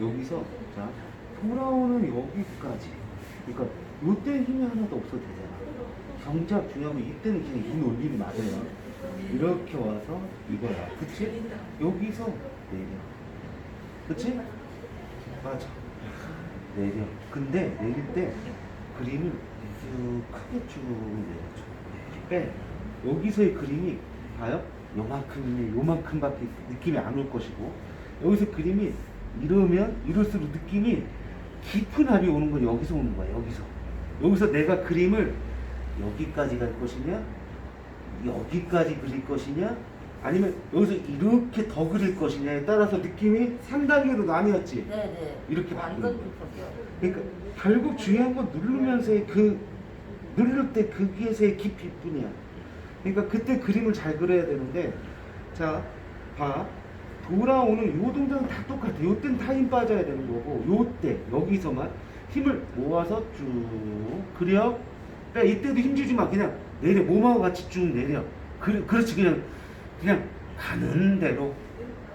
여기서 자 돌아오는 여기까지. 그러니까 요때 힘이 하나도 없어도 되잖아. 정작 중요한 건 이때는 그냥 이 올림이 맞아요. 이렇게 와서 이거야. 그치? 여기서 내려. 그치? 맞아. 내려. 근데 내릴 때 그림을 쭉 크게 쭉 내려줘 빼 여기서의 그림이 봐요? 요만큼이네. 요만큼밖에 느낌이 안 올 것이고 여기서 그림이 이러면 이럴수록 느낌이 깊은 합이 오는 건 여기서 오는 거야 여기서 여기서 내가 그림을 여기까지 갈 것이냐 여기까지 그릴 것이냐 아니면 여기서 이렇게 더 그릴 것이냐에 따라서 느낌이 상당히로 나뉘었지 네네. 이렇게 완전 바뀌는 깊었죠. 그러니까 결국 중요한 건 누르면서의 그 누를 때 거기에서의 깊이뿐이야. 그러니까 그때 그림을 잘 그려야 되는데 자 봐. 돌아오는 요 동작은 다 똑같아. 요땐 타임 빠져야 되는 거고 요때 여기서만 힘을 모아서 쭉 그려. 빼 이때도 힘 주지 마. 그냥 내려 몸하고 같이 쭉 내려. 그, 그렇지 그냥 그냥 가는 대로.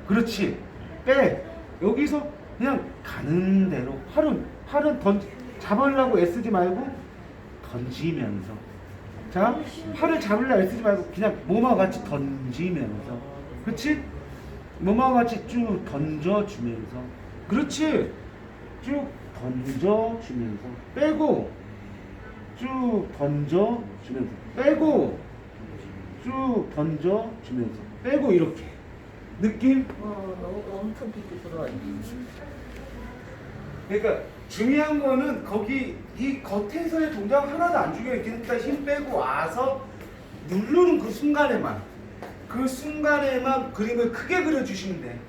그렇지. 빼. 여기서 그냥 가는 대로 팔은 팔은 던 잡으려고 애쓰지 말고 던지면서 자 팔을 잡으려고 애쓰지 말고 그냥 몸하고 같이 던지면서 그렇지? 몸하고 같이 쭉 던져주면서. 그렇지. 쭉 던져주면서. 빼고 쭉 던져주면서. 빼고 쭉 던져주면서. 빼고 이렇게. 느낌? 어, 너무 엄청 깊이 들어와. 그러니까 중요한 거는 거기 이 겉에서의 동작 하나도 안 중요해. 일단 힘 빼고 와서 누르는 그 순간에만 그 순간에만 그림을 크게 그려주시면 돼.